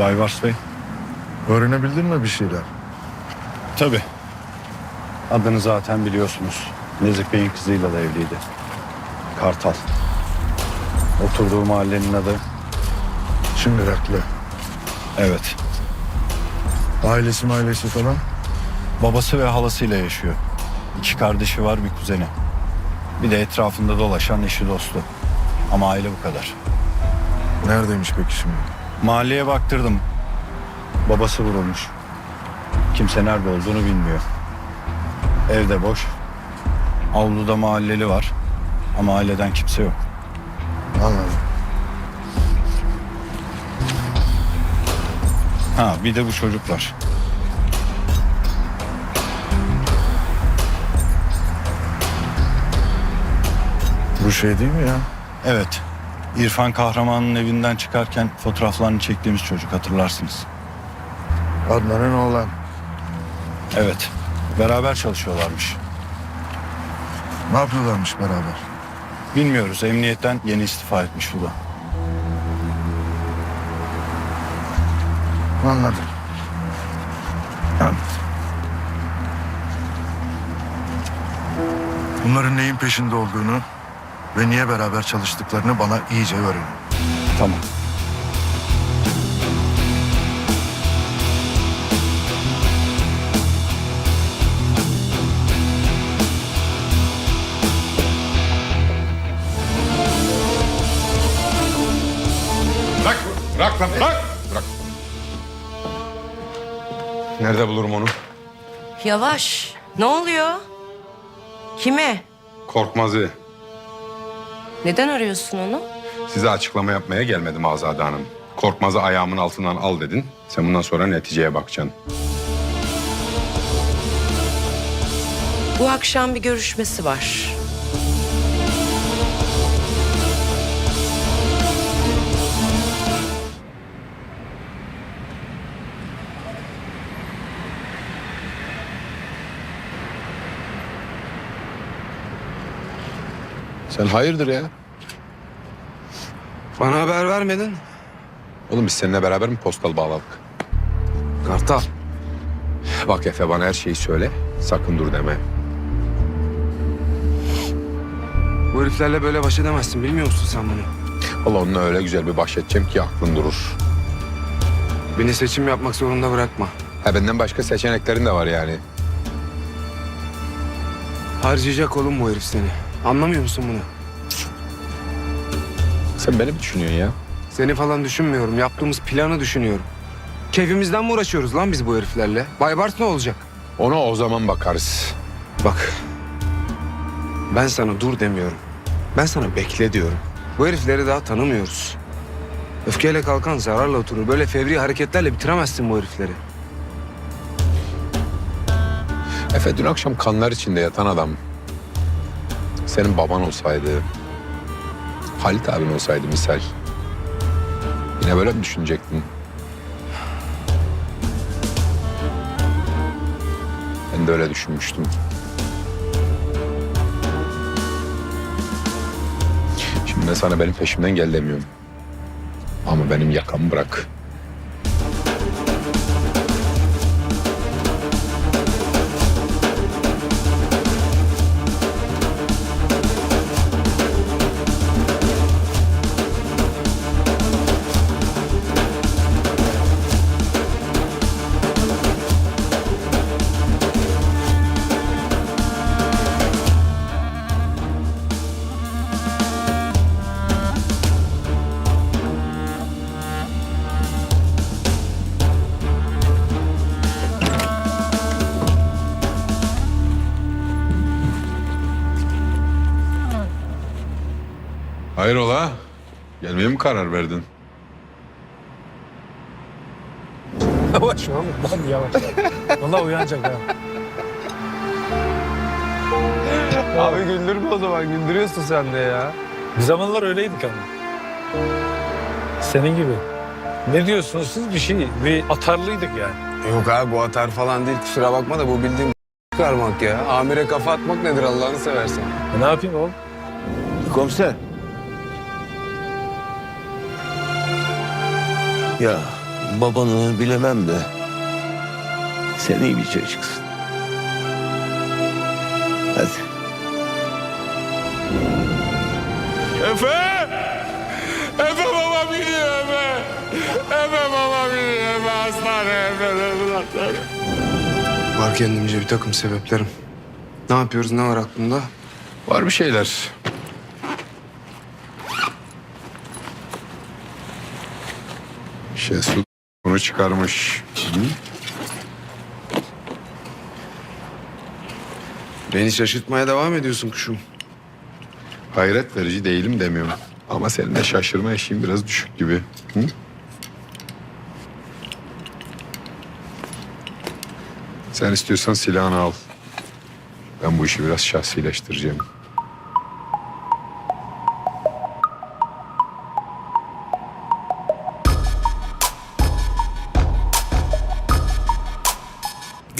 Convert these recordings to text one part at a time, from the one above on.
Baybars Bey. Öğrenebildin mi bir şeyler? Tabii. Adını zaten biliyorsunuz. Nezih Bey'in kızıyla da evliydi. Kartal. Oturduğu mahallenin adı. Şimdiraklı. Evet. Ailesi ailesi falan. Babası ve halasıyla yaşıyor. İki kardeşi var bir kuzeni. Bir de etrafında dolaşan eşi dostu. Ama aile bu kadar. Neredeymiş peki şimdi? Mahalleye baktırdım. Babası vurulmuş. Kimse nerede olduğunu bilmiyor. Evde boş. Avluda mahalleli var. Ama aileden kimse yok. Anladım. Ha bir de bu çocuk var. Bu şey değil mi ya? Evet. İrfan Kahraman'ın evinden çıkarken fotoğraflarını çektiğimiz çocuk hatırlarsınız. Adnan'ın oğlan. Evet. Beraber çalışıyorlarmış. Ne yapıyorlarmış beraber? Bilmiyoruz. Emniyetten yeni istifa etmiş bu da. Anladım. Anladım. Bunların neyin peşinde olduğunu ve niye beraber çalıştıklarını bana iyice öğrenin. Tamam. Bırak, bırak lan, bırak. Bırak. Nerede bulurum onu? Yavaş. Ne oluyor? Kime? Korkmaz'ı. Neden arıyorsun onu? Size açıklama yapmaya gelmedim Azade Hanım. Korkmaz'ı ayağımın altından al dedin. Sen bundan sonra neticeye bakacaksın. Bu akşam bir görüşmesi var. Sen hayırdır ya? Bana haber vermedin. Oğlum biz seninle beraber mi postal bağladık? Kartal. Bak Efe bana her şeyi söyle. Sakın dur deme. Bu heriflerle böyle baş edemezsin bilmiyor musun sen bunu? Allah onunla öyle güzel bir baş edeceğim ki aklın durur. Beni seçim yapmak zorunda bırakma. Ha benden başka seçeneklerin de var yani. Harcayacak oğlum bu herif seni. Anlamıyor musun bunu? Sen beni mi düşünüyorsun ya? Seni falan düşünmüyorum. Yaptığımız planı düşünüyorum. Keyfimizden mi uğraşıyoruz lan biz bu heriflerle? Baybars ne olacak? Ona o zaman bakarız. Bak. Ben sana dur demiyorum. Ben sana bekle diyorum. Bu herifleri daha tanımıyoruz. Öfkeyle kalkan zararla oturur. Böyle fevri hareketlerle bitiremezsin bu herifleri. Efe dün akşam kanlar içinde yatan adam. Senin baban olsaydı, Halit abin olsaydı misal. Yine böyle mi düşünecektin? Ben de öyle düşünmüştüm. Şimdi ben sana benim peşimden gel demiyorum. Ama benim yakamı bırak. Hayrola? Gelmeye mi karar verdin? Yavaş oğlum lan yavaş. Valla uyanacak ha. Abi güldürme o zaman. Güldürüyorsun sen de ya. Bir zamanlar öyleydik ama. Senin gibi. Ne diyorsunuz siz bir şey, bir atarlıydık yani. Yok abi bu atar falan değil. Kusura bakma da bu bildiğin çıkarmak ya. Amire kafa atmak nedir Allah'ını seversen. E ne yapayım oğlum? Komiser. Ya babanı bilemem de sen iyi bir çocuksun. Hadi. Efe! Efe baba biliyor Efe! Efe baba biliyor Efe hastane Efe Efe hastane. Var kendimce bir takım sebeplerim. Ne yapıyoruz ne var aklında? Var bir şeyler. Şesut bunu çıkarmış. Beni şaşırtmaya devam ediyorsun kuşum. Hayret verici değilim demiyorum. Ama senin de şaşırma eşiğin biraz düşük gibi. Hı? Sen istiyorsan silahını al. Ben bu işi biraz şahsileştireceğim.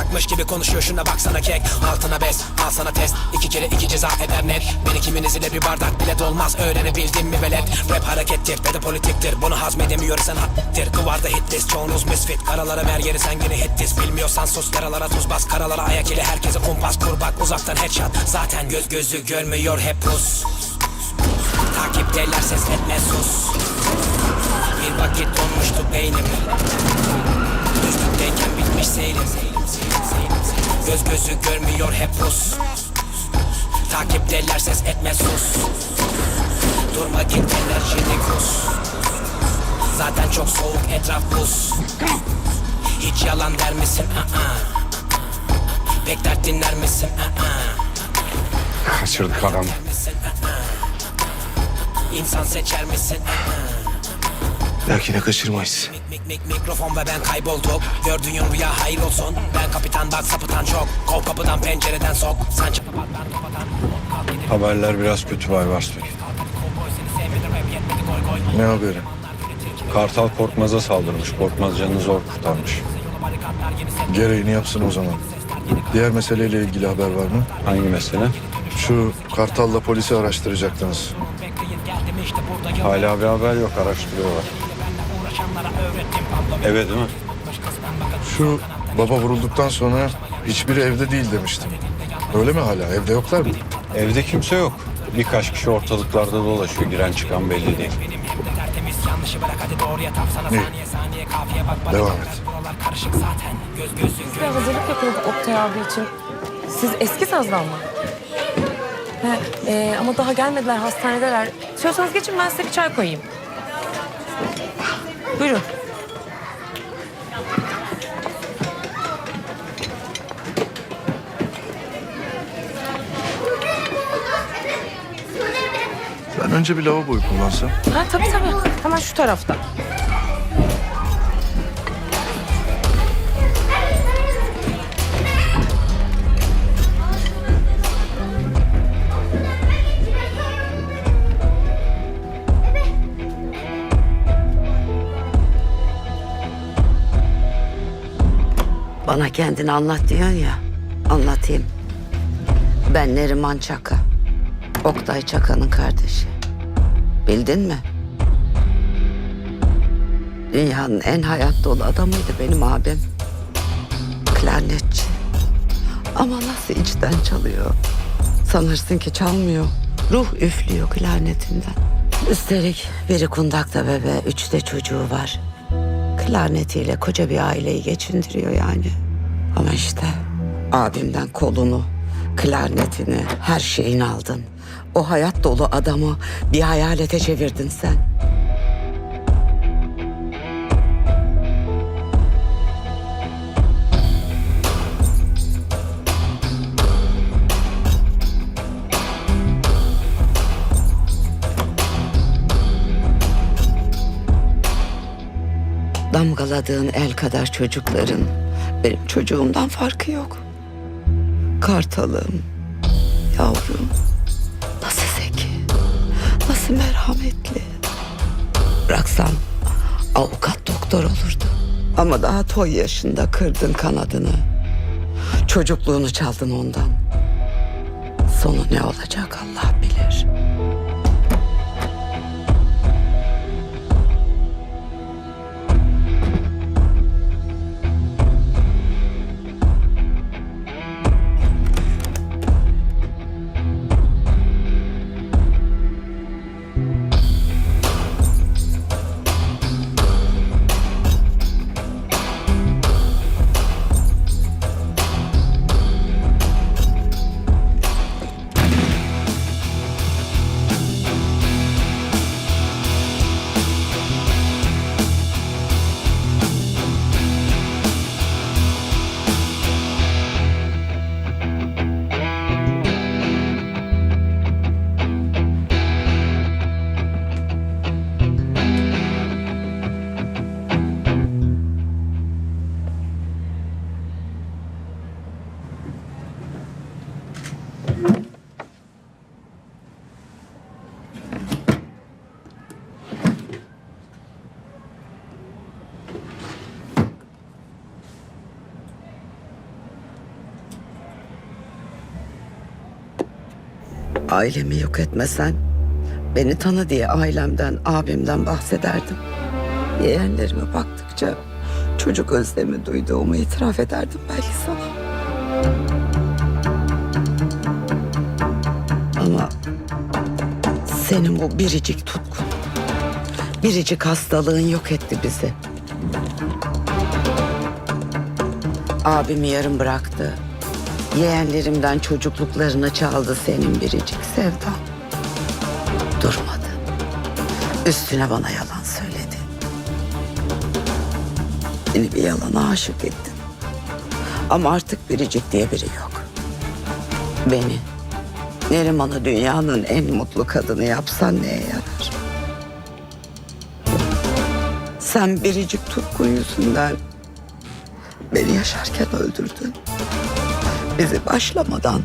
anlayacakmış gibi konuşuyor şuna baksana kek. Altına bes al sana test. İki kere iki ceza eder net. Beni kiminiz ile bir bardak bile dolmaz. Öğrenebildin mi velet. Rap harekettir ve de politiktir. Bunu hazmedemiyorsan hattir. Duvarda hit list çoğunuz misfit. Karalara ver yeri sen yine hit list Bilmiyorsan sus yaralara tuz bas. Karalara ayak ile herkese kumpas kur bak uzaktan headshot. Zaten göz gözü görmüyor hep pus. Takipteler ses etme sus. Bir vakit donmuştu beynim Göz gözü görmüyor hep Rus Takipteler ses etme sus Durma git enerjini kus Zaten çok soğuk etraf buz Hiç yalan der misin? Aa. Pek dert dinler misin? Aa. Kaçırdık adamı. İnsan seçer misin? Aa. Belki de kaçırmayız. Mik mik mik mikrofon ve ben kaybolduk Gördüğün rüya hayır olsun Ben kapitan bak sapıtan çok Kov kapıdan pencereden sok Sen çıkıp at ben kafadan Haberler biraz kötü Baybars Bey. Ne haberi? Kartal Korkmaz'a saldırmış. Korkmaz canını zor kurtarmış. Gereğini yapsın o zaman. Diğer meseleyle ilgili haber var mı? Hangi mesele? Şu Kartal'la polisi araştıracaktınız. Hala bir haber yok. Araştırıyorlar. Evet değil mi? Şu baba vurulduktan sonra hiçbiri evde değil demiştim. Öyle mi hala? Evde yoklar mı? Evde kimse yok. Birkaç kişi ortalıklarda dolaşıyor. Giren çıkan belli değil. İyi. Devam et. Biz de hazırlık yapıyorduk Oktay abi için. Siz eski sazdan mı? He, e, ama daha gelmediler, hastanedeler. İstiyorsanız geçin ben size bir çay koyayım. Buyurun. Ben önce bir lavaboyu kullansam. Ha, tabii tabii. Hemen şu tarafta. Bana kendini anlat diyorsun ya. Anlatayım. Ben Neriman Çaka. Oktay Çaka'nın kardeşi. Bildin mi? Dünyanın en hayat dolu adamıydı benim abim. Klarnetçi. Ama nasıl içten çalıyor. Sanırsın ki çalmıyor. Ruh üflüyor klarnetinden. Üstelik biri kundakta bebe, üç de çocuğu var. Klarnetiyle koca bir aileyi geçindiriyor yani. Ama işte abimden kolunu, klarnetini, her şeyini aldın. O hayat dolu adamı bir hayalete çevirdin sen. Damgaladığın el kadar çocukların benim çocuğumdan farkı yok. Kartalım, yavrum, merhametli. Bıraksam avukat doktor olurdu. Ama daha toy yaşında kırdın kanadını. Çocukluğunu çaldın ondan. Sonu ne olacak Allah Ailemi yok etmesen beni tanı diye ailemden, abimden bahsederdim. Yeğenlerime baktıkça çocuk özlemi duyduğumu itiraf ederdim belki sana. Ama senin bu biricik tutkun, biricik hastalığın yok etti bizi. Abimi yarım bıraktı. Yeğenlerimden çocukluklarını çaldı senin biricik sevdan. Durmadı. Üstüne bana yalan söyledi. Beni bir yalana aşık ettin. Ama artık biricik diye biri yok. Beni, Neriman'ı dünyanın en mutlu kadını yapsan neye yarar? Sen biricik tutkun yüzünden beni yaşarken öldürdün bizi başlamadan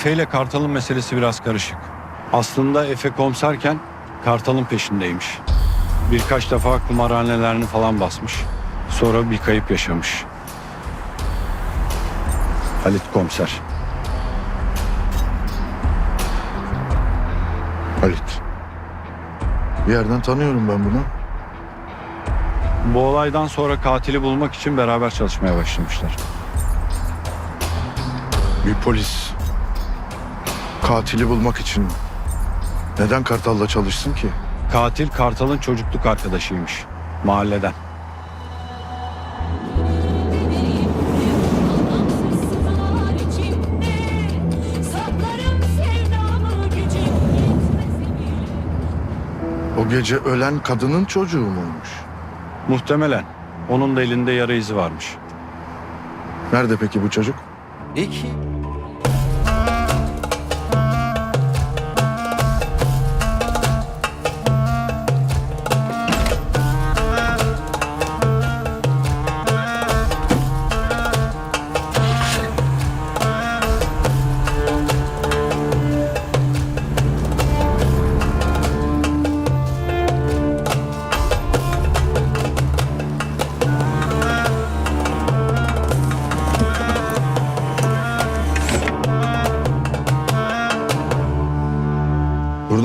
Efe ile Kartal'ın meselesi biraz karışık. Aslında Efe komiserken Kartal'ın peşindeymiş. Birkaç defa kumarhanelerini falan basmış. Sonra bir kayıp yaşamış. Halit komiser. Halit. Bir yerden tanıyorum ben bunu. Bu olaydan sonra katili bulmak için beraber çalışmaya başlamışlar. Bir polis katili bulmak için neden Kartal'la çalışsın ki? Katil Kartal'ın çocukluk arkadaşıymış. Mahalleden. O gece ölen kadının çocuğu muymuş? Muhtemelen. Onun da elinde yara izi varmış. Nerede peki bu çocuk? İki.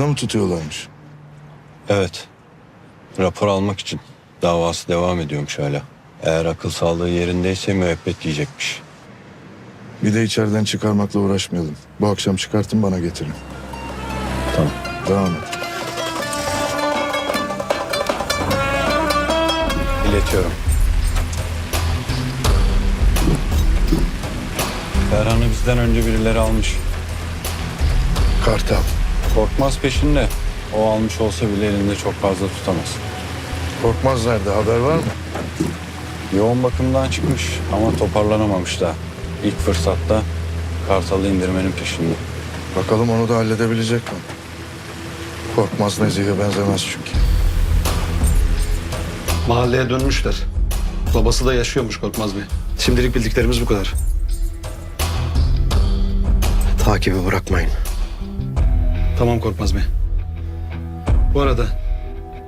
Mı tutuyorlarmış? Evet. Rapor almak için. Davası devam ediyormuş hala. Eğer akıl sağlığı yerindeyse müebbet yiyecekmiş. Bir de içeriden çıkarmakla uğraşmayalım. Bu akşam çıkartın bana getirin. Tamam. Devam et. İletiyorum. Ferhan'ı bizden önce birileri almış. Kartal. Korkmaz peşinde. O almış olsa bile elinde çok fazla tutamaz. Korkmaz nerede? Haber var mı? Yoğun bakımdan çıkmış ama toparlanamamış da. İlk fırsatta Kartal'ı indirmenin peşinde. Bakalım onu da halledebilecek mi? Korkmaz Nezih'e benzemez çünkü. Mahalleye dönmüşler. Babası da yaşıyormuş Korkmaz Bey. Şimdilik bildiklerimiz bu kadar. Takibi bırakmayın. Tamam Korkmaz Bey. Bu arada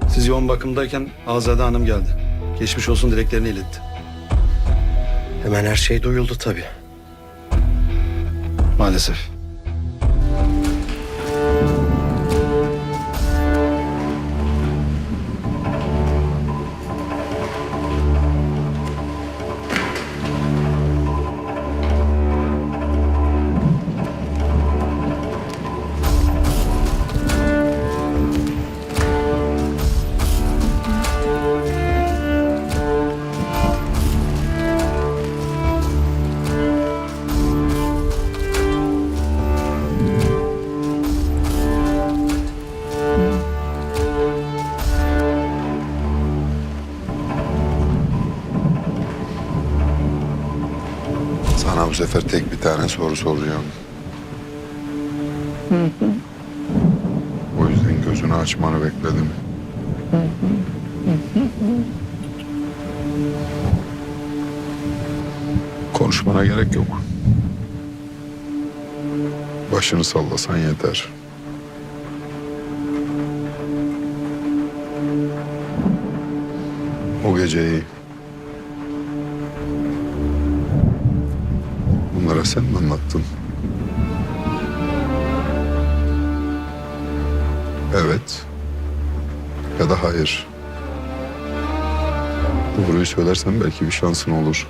siz yoğun bakımdayken Azade Hanım geldi. Geçmiş olsun dileklerini iletti. Hemen her şey duyuldu tabii. Maalesef. Tane soru soracağım. O yüzden gözünü açmanı bekledim. Konuşmana gerek yok. Başını sallasan yeter. O geceyi bunlara sen mi anlattın? Evet. Ya da hayır. Doğruyu söylersen belki bir şansın olur.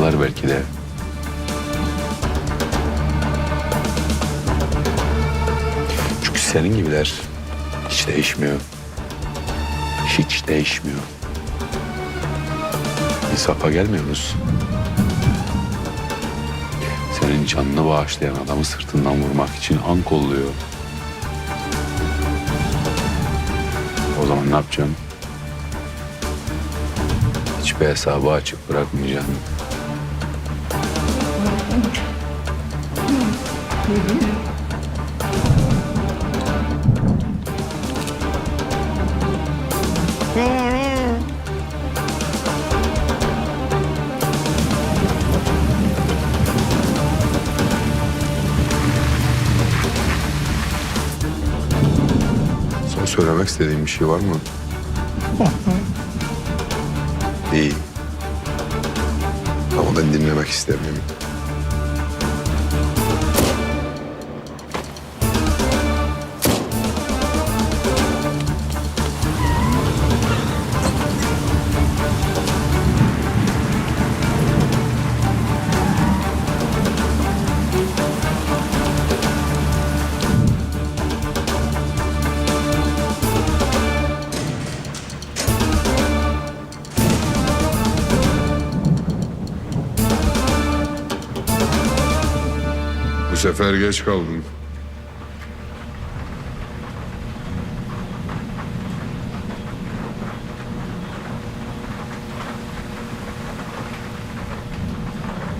Haklılar belki de. Çünkü senin gibiler hiç değişmiyor. Hiç değişmiyor. İnsafa gelmiyoruz. Senin canını bağışlayan adamı sırtından vurmak için an kolluyor. O zaman ne yapacaksın? Hiçbir hesabı açık bırakmayacaksın. Son söylemek istediğin bir şey var mı? İyi. Ama ben dinlemek istemiyorum. Sefer geç kaldın.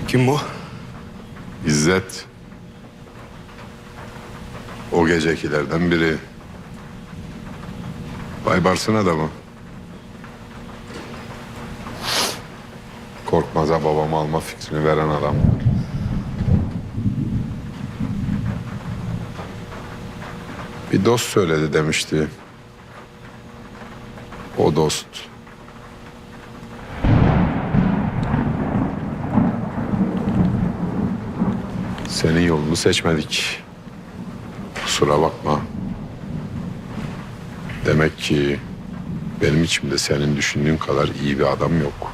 Kim bu? İzzet. O gecekilerden biri. Baybars'ın adamı. Korkmaz'a babamı alma fikrini veren adam. Bir dost söyledi demişti. O dost. Senin yolunu seçmedik. Kusura bakma. Demek ki benim içimde senin düşündüğün kadar iyi bir adam yok.